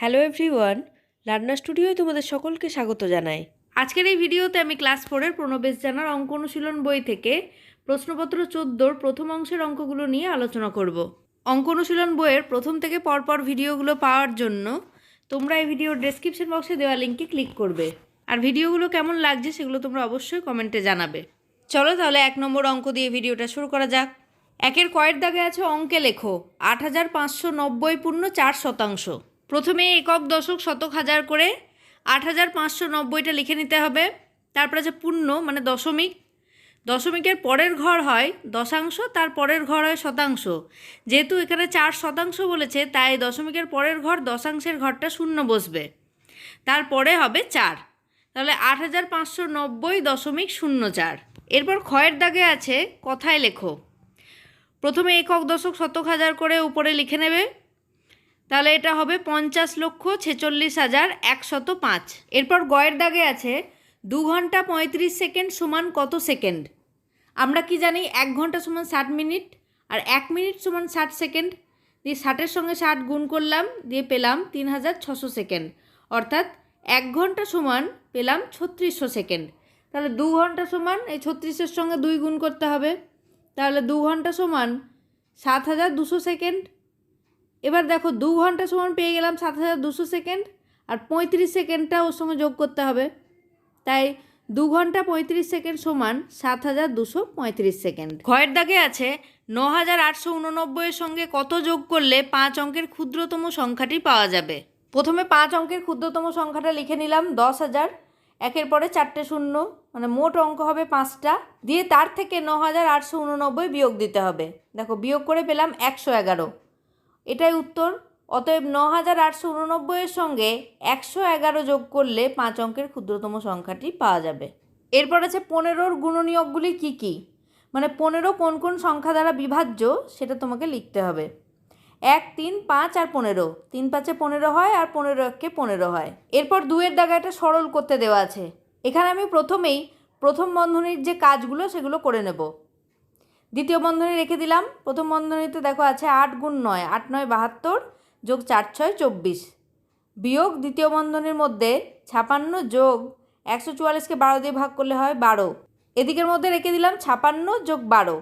Hello everyone, learner স্টুডিওয় তোমাদের সকলকে স্বাগত জানাই। আজকের এই ভিডিওতে আমি ক্লাস ফোরের প্রণবেশ জানার অঙ্ক অনুশীলন বই থেকে প্রশ্নপত্র চোদ্দোর প্রথম অংশের অঙ্কগুলো নিয়ে আলোচনা করব। অঙ্ক অনুশীলন বইয়ের প্রথম থেকে পরপর ভিডিওগুলো পাওয়ার জন্য তোমরা এই ভিডিওর ডেসক্রিপশন বক্সে দেওয়া লিঙ্কে ক্লিক করবে। আর ভিডিওগুলো কেমন লাগছে সেগুলো তোমরা অবশ্যই কমেন্টে জানাবে। চলো তাহলে এক নম্বর অঙ্ক দিয়ে ভিডিওটা শুরু করা যাক। একের কয়ের দাগে আছে অঙ্কে লেখো, আট হাজার পাঁচশো নব্বই পূর্ণ চার শতাংশ। প্রথমে একক দশক শতক হাজার করে আট হাজার পাঁচশো নব্বইটা লিখে নিতে হবে। তারপর আছে পূর্ণ মানে দশমিক। দশমিকের পরের ঘর হয় দশাংশ, তার পরের ঘর হয় শতাংশ। যেহেতু এখানে চার শতাংশ বলেছে, তাই দশমিকের পরের ঘর দশাংশের ঘরটা শূন্য বসবে। তারপরে হবে চার। তাহলে আট হাজার পাঁচশো নব্বই দশমিক শূন্য চার। এরপর ক্ষয়ের দাগে আছে, কথায় লেখো। প্রথমে একক দশক শতক হাজার করে উপরে লিখে নেবে। তাহলে এটা হবে পঞ্চাশ লক্ষ ছেচল্লিশ হাজার একশত পাঁচ। এরপর গয়ের দাগে আছে, দু ঘণ্টা পঁয়ত্রিশ সেকেন্ড সমান কত সেকেন্ড? আমরা কি জানি, এক ঘণ্টা সমান ষাট মিনিট আর এক মিনিট সমান ষাট সেকেন্ড। দিয়ে ষাটের সঙ্গে ষাট গুণ করলাম, দিয়ে পেলাম তিন হাজার ছশো সেকেন্ড। অর্থাৎ এক ঘণ্টা সমান পেলাম ছত্রিশশো সেকেন্ড। তাহলে দু ঘণ্টা সমান, এই ছত্রিশের সঙ্গে দুই গুণ করতে হবে। তাহলে দু ঘণ্টা সমান সাত হাজার দুশো সেকেন্ড। এবার দেখো দু ঘণ্টা সমান পেয়ে গেলাম সাত হাজার দুশো সেকেন্ড আর পঁয়ত্রিশ সেকেন্ডটা ওর সঙ্গে যোগ করতে হবে। তাই দু ঘণ্টা পঁয়ত্রিশ সেকেন্ড সমান সাত হাজার দুশো পঁয়ত্রিশ সেকেন্ড। ঘয়ের দাগে আছে ন হাজার আটশো উননব্বইয়ের সঙ্গে কত যোগ করলে পাঁচ অঙ্কের ক্ষুদ্রতম সংখ্যাটি পাওয়া যাবে? প্রথমে পাঁচ অঙ্কের ক্ষুদ্রতম সংখ্যাটা লিখে নিলাম দশ হাজার একের পরে চারটে শূন্য মানে মোট অঙ্ক হবে পাঁচটা। দিয়ে তার থেকে ন হাজার আটশো উননব্বই বিয়োগ দিতে হবে। দেখো বিয়োগ করে পেলাম একশো এগারো। এটাই উত্তর। অতএব ন হাজার আটশো উননব্বইয়ের সঙ্গে একশো এগারো যোগ করলে পাঁচ অঙ্কের ক্ষুদ্রতম সংখ্যাটি পাওয়া যাবে। এরপর আছে পনেরোর গুণনীয়কগুলি কী কী? মানে পনেরো কোন কোন সংখ্যা দ্বারা বিভাজ্য সেটা তোমাকে লিখতে হবে। এক, তিন, পাঁচ আর পনেরো। তিন পাঁচে পনেরো হয় আর পনেরো এককে পনেরো হয়। এরপর দুয়ের দাগাটা সরল করতে দেওয়া আছে। এখানে আমি প্রথমেই প্রথম বন্ধনীর যে কাজগুলো সেগুলো করে নেব। দ্বিতীয় বন্ধনী রেখে দিলাম। প্রথম বন্ধনীতে দেখো আছে আট গুণ নয়, আট নয় বাহাত্তর, যোগ চার ছয় চব্বিশ। বিয়োগ দ্বিতীয় বন্ধনীর মধ্যে ছাপান্ন যোগ একশো চুয়াল্লিশকে বারো দিয়ে ভাগ করলে হয় বারো। এদিকের মধ্যে রেখে দিলাম ছাপান্ন যোগ বারো।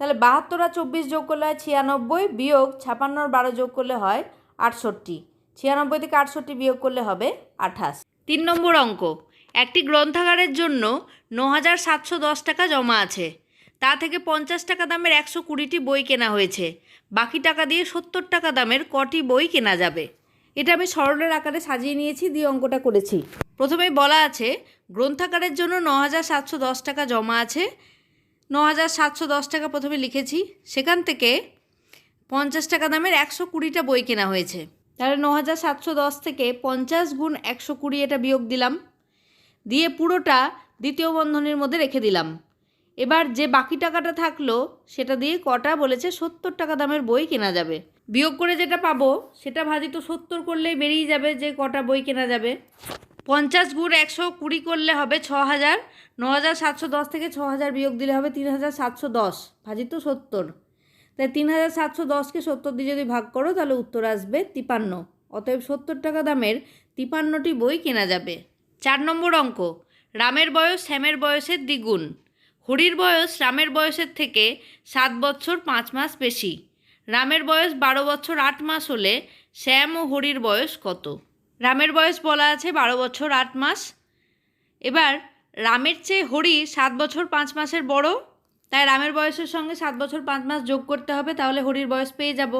তাহলে বাহাত্তর আর চব্বিশ যোগ করলে হয় ছিয়ানব্বই, বিয়োগ ছাপান্ন আর বারো যোগ করলে হয় আটষট্টি। ছিয়ানব্বই থেকে আটষট্টি বিয়োগ করলে হবে আঠাশ। তিন নম্বর অঙ্ক, একটি গ্রন্থাগারের জন্য ন হাজার সাতশো দশ টাকা জমা আছে। তা থেকে পঞ্চাশ টাকা দামের একশো কুড়িটি বই কেনা হয়েছে। বাকি টাকা দিয়ে সত্তর টাকা দামের কটি বই কেনা যাবে। এটা আমি সরলের আকারে সাজিয়ে নিয়েছি, দিয়ে অঙ্কটা করেছি। প্রথমেই বলা আছে, গ্রন্থাগারের জন্য ন হাজার সাতশো দশ টাকা জমা আছে। ন হাজার সাতশো দশ টাকা প্রথমে লিখেছি। সেখান থেকে পঞ্চাশ টাকা দামের একশো কুড়িটা বই কেনা হয়েছে। তাহলে ন হাজার সাতশো দশ থেকে পঞ্চাশ গুণ একশো কুড়ি এটা বিয়োগ দিলাম। দিয়ে পুরোটা দ্বিতীয় বন্ধনীর মধ্যে রেখে দিলাম। এবার যে বাকি টাকাটা থাকল, সেটা দিয়ে কটা বলেছে সত্তর টাকা দামের বই কেনা যাবে। বিয়োগ করে যেটা পাবো, সেটা ভাজিত সত্তর করলেই বেরিয়ে যাবে যে কটা বই কেনা যাবে। পঞ্চাশ গুণ একশো কুড়ি করলে হবে ছ হাজার ন হাজার সাতশো দশ থেকে ছ হাজার বিয়োগ দিলে হবে তিন হাজার সাতশো দশ ভাজিত সত্তর। তাই তিন হাজার সাতশো দশকে সত্তর দিয়ে যদি ভাগ করো, তাহলে উত্তর আসবে তিপান্ন। অতএব সত্তর টাকা দামের তিপান্নটি বই কেনা যাবে। চার নম্বর অঙ্ক, রামের বয়স শ্যামের বয়সের দ্বিগুণ। হরির বয়স রামের বয়সের থেকে সাত বছর পাঁচ মাস বেশি। রামের বয়স বারো বছর আট মাস হলে শ্যাম ও হরির বয়স কত? রামের বয়স বলা আছে বারো বছর আট মাস। এবার রামের চেয়ে হরি সাত বছর পাঁচ মাসের বড়। তাই রামের বয়সের সঙ্গে সাত বছর পাঁচ মাস যোগ করতে হবে, তাহলে হরির বয়স পেয়ে যাব।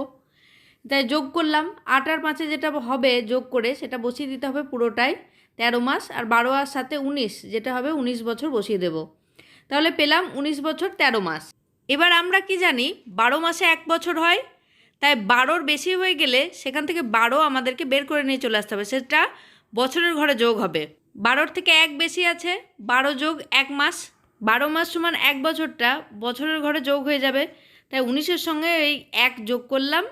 তাই যোগ করলাম, আট আর পাঁচে যেটা হবে যোগ করে সেটা বসিয়ে দিতে হবে পুরোটাই তেরো মাস, আর বারো আর সাথে উনিশ, যেটা হবে উনিশ বছর বসিয়ে দেব। তাহলে পেলাম উনিশ বছর তেরো মাস। এবার আমরা কি জানি, বারো মাসে এক বছর হয়, তাই বারোর বেশি হয়ে গেলে সেখান থেকে বারো আমাদেরকে বের করে নিয়ে চলে আসতে হবে। সেটা বছরের ঘরে যোগ হবে। বারোর থেকে এক বেশি আছে, বারো যোগ এক মাস। বারো মাস সমান এক বছরটা বছরের ঘরে যোগ হয়ে যাবে। তাই উনিশের সঙ্গে এই এক যোগ করলাম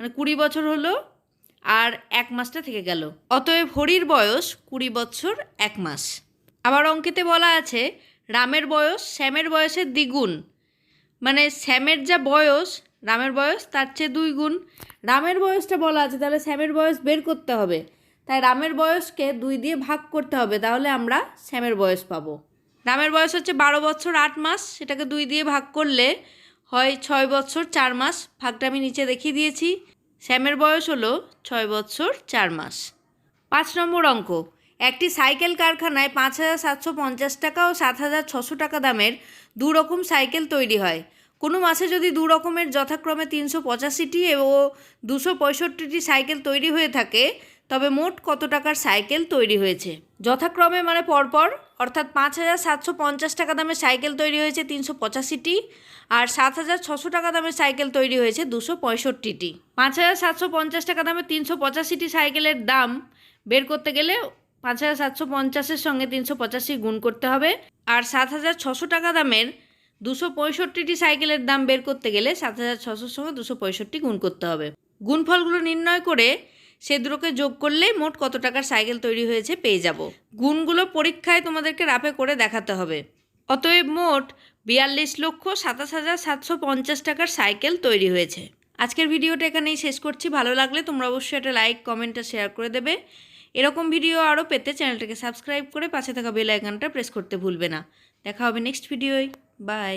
মানে কুড়ি বছর হলো আর এক মাসটা থেকে গেল। অতএব হরির বয়স কুড়ি বছর এক মাস। আবার অঙ্কেতে বলা আছে রামের বয়স, শ্যামের বয়সের দ্বিগুণ। মানে শ্যামের যা বয়স, রামের বয়স, তার চেয়ে দুই গুণ রামের বয়সটা বলা আছে, তাহলে শ্যামের বয়স বের করতে হবে। তাই রামের বয়সকে দুই দিয়ে ভাগ করতে হবে, তাহলে আমরা শ্যামের বয়স পাবো। রামের বয়স হচ্ছে বারো বছর আট মাস, সেটাকে দুই দিয়ে ভাগ করলে হয় ছয় বছর চার মাস। ভাগটা আমি নিচে দেখিয়ে দিয়েছি। শ্যামের বয়স হলো ছয় বছর চার মাস। পাঁচ নম্বর অঙ্ক। একটি সাইকেল কারখানায় পাঁচ হাজার সাতশো পঞ্চাশ টাকা ও সাত হাজার ছশো টাকা দামের দু রকম সাইকেল তৈরি হয়। কোনো মাসে যদি দু রকমের যথাক্রমে তিনশো পঁচাশিটি ও দুশো পঁয়ষট্টিটি সাইকেল তৈরি হয়ে থাকে, তবে মোট কত টাকার সাইকেল তৈরি হয়েছে? যথাক্রমে মানে পরপর, অর্থাৎ পাঁচ হাজার সাতশো পঞ্চাশ টাকা দামের সাইকেল তৈরি হয়েছে তিনশো পঁচাশিটি আর সাত হাজার ছশো টাকা দামের সাইকেল তৈরি হয়েছে দুশো পঁয়ষট্টিটি। পাঁচ হাজার সাতশো পঞ্চাশ টাকা দামের তিনশো পঁচাশিটি সাইকেলের দাম বের করতে গেলে পাঁচ হাজার সাতশো পঞ্চাশের সঙ্গে তিনশো পঁচাশি গুণ করতে হবে। আর সাত হাজার ছশো টাকা দামের দুশো পঁয়ষট্টিটি সাইকেলের দাম বের করতে গেলে সাত হাজার ছশোর সঙ্গে দুশো পঁয়ষট্টি গুণ করতে হবে। গুণফলগুলো নির্ণয় করে সে দুটোকে যোগ করলে মোট কত টাকার সাইকেল তৈরি হয়েছে পেয়ে যাব। গুণগুলো পরীক্ষায় তোমাদেরকে রাপে করে দেখাতে হবে। অতএব মোট বিয়াল্লিশ লক্ষ সাতাশ হাজার সাতশো পঞ্চাশ টাকার সাইকেল তৈরি হয়েছে। আজকের ভিডিওটা এখানেই শেষ করছি। ভালো লাগলে তোমরা অবশ্যই একটা লাইক, কমেন্ট আর শেয়ার করে দেবে। এরকম ভিডিও আরও পেতে চ্যানেলটাকে সাবস্ক্রাইব করে পাশে থাকা বেল আইকনটা প্রেস করতে ভুলবে না। দেখা হবে নেক্সট ভিডিওয় বাই